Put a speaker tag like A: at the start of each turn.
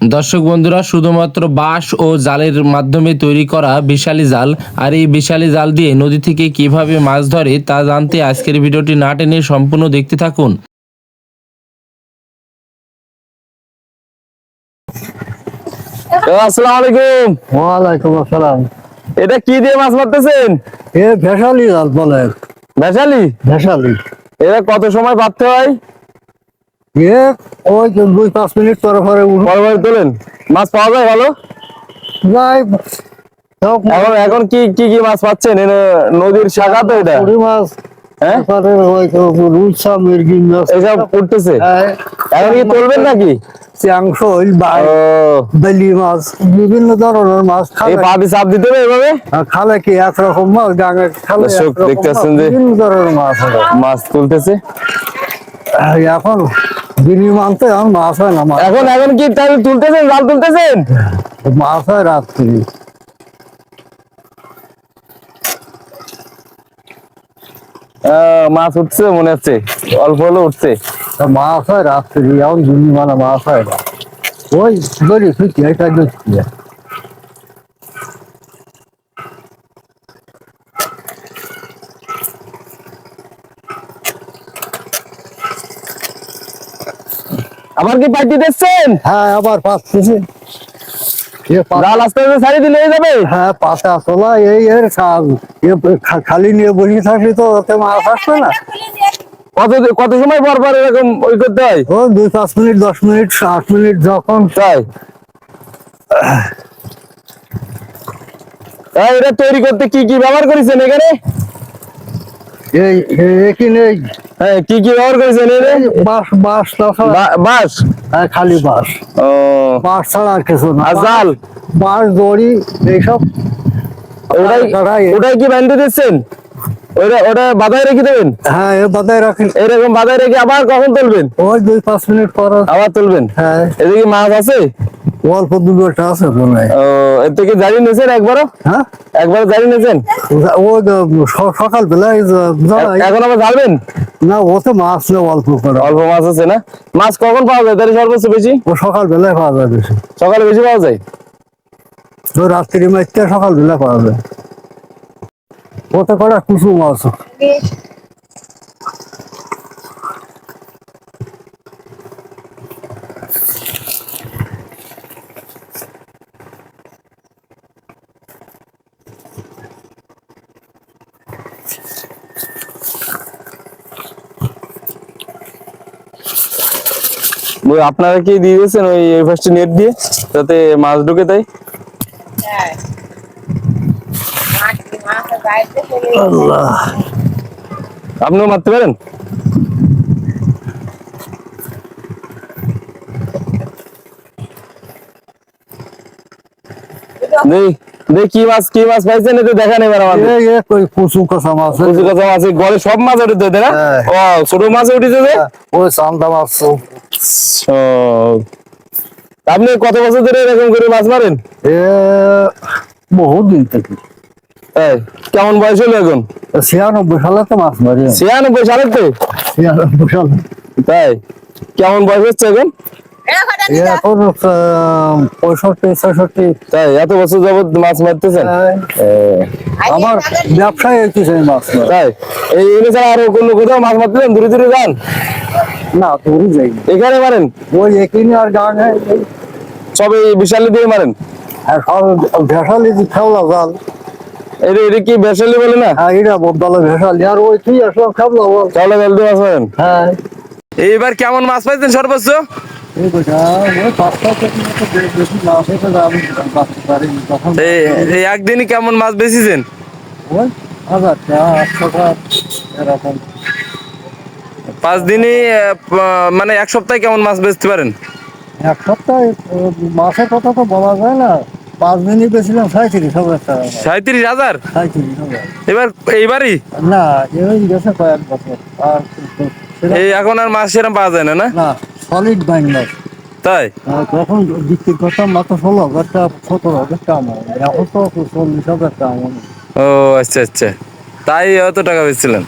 A: দর্শক বন্ধুরা শুধুমাত্র বাঁশ ও জালের মাধ্যমে তৈরি করা বিশালী জাল। আর এই বিশালী জাল দিয়ে নদী থেকে কীভাবে মাছ ধরে তা জানতে আজকের ভিডিওটি না টেনে সম্পূর্ণ দেখতে থাকুন।
B: আসসালামু আলাইকুম
C: ওয়ালাইকুম আসসালাম।
B: এটা কি দিয়ে মাছ মারতেছেন?
C: এ ভেসালি জাল বলে।
B: ভেসালি?
C: ভেসালি।
B: এটা কত সময় পাততে হয়?
C: এ ওই দুই পাঁচ মিনিট পরে পরে
B: পরে পরে তোলেন। মাছ পাওয়া যায় ভালো?
C: যাই
B: এখন এখন কি কি কি মাছ পাচ্ছেন? নদীর শাখা তো এটা
C: মাছ।
B: হ্যাঁ?
C: তো হ্যাঁ,
B: এখন কি তুলবেন নাকি?
C: মাছ। বিভিন্ন ধরনের মাছ
B: চাপ দিতে এভাবে?
C: খালে কি একরকম মাছ? খালে
B: দর্শক
C: একরকম
B: দেখতে
C: মাছ,
B: পাচ্ছেন যে-
C: বিভিন্ন ধরনের মাছ।
B: মাছ তুলতেছে।
C: এখন মানতে এখন মাছ হয় না
B: এখন এখন কি তুলতেছেন জাল তুলতেছেন?
C: মাছ হয় রাত্রি।
B: মাছ উঠছে মনে হচ্ছে। অল্প হলো উঠছে।
C: মাছ হয় রাত্রি এখন দিনই মানে মাছ হয় না। ওই ধরি তুই এটা দেখছি
B: আবার কি পাইতে দিচ্ছেন
C: হ্যাঁ আবার পাচ্ছি এ
B: আস্তে আস্তে ছাড়ি দিলে যাবে?
C: হ্যাঁ পাতা তোলা এই এর কাজ। এ খা- খালি নিয়ে বসে থাকলে তো ওতে মাছ আসবে না।
B: কত কত সময় পর পর এরকম ওই করতে হয়?
C: ও দুই পাঁচ মিনিট দশ মিনিট আট মিনিট যখন।
B: এই, এটা তৈরি করতে কি কি ব্যবহার করেছেন এখানে?
C: এই এই
B: হ্যাঁ কি কি ব্যবহার করেছেন
C: হ্যাঁ, খালি
B: ও।
C: ছাড়া আর কিছু না।
B: জাল?
C: বাঁশ দড়ি এইসব।
B: ওটাই। ওটাই কি দিচ্ছেন? ওটা ওটা বাধায় রেখে দেবেন?
C: হ্যাঁ এ বাদায় রাখি।
B: এরকম বাধায় রেখে আবার কখন তুলবেন?
C: ওই দুই পাঁচ মিনিট পর
B: আবার তুলবেন?
C: হ্যাঁ।
B: এদিকে মাছ আছে?
C: অল্প দুটোটা আছে মনে
B: ও এর থেকে জারি নিয়েছেন একবারও?
C: হ্যাঁ?
B: একবার জারি নিয়েছেন?
C: ও সকাল বেলায়
B: এখন আবার ঝাড়বেন
C: না ওতে মাছ নেই অল্প করে।
B: অল্প মাছ আছে না? মাছ কখন পাওয়া যায়? তাহলে সর্বোচ্চ বেশি?
C: ও সকাল বেলায় পাওয়া যায় বেশি।
B: সকালে বেশি পাওয়া যায়?
C: তো রাত্রি মাইতে সকাল বেলায় পাওয়া যায়। ওতে করে কুসুম মাছ।
B: আপনারা কি দিয়ে দিয়েছেন ওই ফার্স্টে নেট দিয়ে? যাতে মাছ ঢুকে তাই
D: হ্যাঁ।
B: আপনিও মারতে পারেন? দেখ মাছ কি মাছ পাইছেন? একটু দেখান এবার আমাদের।
C: এই এক ওই কুসুম কষা মাছ
B: কুচু কাঁচা মাছ এই সব মাছ উঠেছে তাই না?
C: হ্যাঁ।
B: ও ছোট মাছ উঠেছে যে?
C: ওই চান্দা মাছ।
B: আপনি কত বছর ধরে এরকম করে মাছ মারেন?
C: এ বহুত দিন থেকে।
B: কেমন বয়স হলো এখন?
C: ছিয়ানব্বই সালে তো মাছ মারি।
B: ছিয়ানব্বই সালের তো?
C: ছিয়ানব্বই সালে।
B: তাই কেমন বয়স হচ্ছে এখন?
C: এখন পঁয়ষট্টি ছয়ষট্টি।
B: তাই? এত বছর যাবত মাছ মারতেছেন?
C: আমার ব্যবসায় হইতেছে মাছ
B: তাই? এই এগুলো ছাড়া আরও কোনো কোথাও মাছ মারতেছেন দূরে দূরে যান?
C: না দূরে যাই
B: এখানে মারেন?
C: ওই আর গান
B: সব এই বিশালি দিয়ে মারেন?
C: আর সব ভেসালি খেলা জাল।
B: এটা এটা কি বেসালি বলে না?
C: হ্যাঁ এটা বদলে ভেসালি। আর ওই তুই আসলাম খেলা বল
B: চাওলা জাল দিয়ে মাছ মারেন?
C: হ্যাঁ।
B: এইবার কেমন মাছ পাইছেন সর্বোচ্চ? একদিনই কেমন মাছ বেচিছেন। পাঁচ দিনই মানে এক সপ্তাহে কেমন মাছ বেচতে পারেন?
C: এক সপ্তাহে মাছের কথা তো বলা যায় না। পাঁচ দিনই বেছিলাম সাঁত্রিশ হাজার টাকা
B: সাঁত্রিশ হাজার?
C: সাঁত্রিশ হাজার
B: এবার এইবারই
C: না এই গেছে কয়েক বছর। আর
B: এই এখন আর মাছ সেরকম পাওয়া যায় না? না।
C: সলিড বাইন্ডার
B: তাই?
C: তখন বিক্রি করতাম মাত্র ষোলো হাজার টাকা সতেরো হাজার টাকা এখন তো চল্লিশ হাজার টাকা
B: ও আচ্ছা আচ্ছা। তাই অত টাকা বেচছিলেন?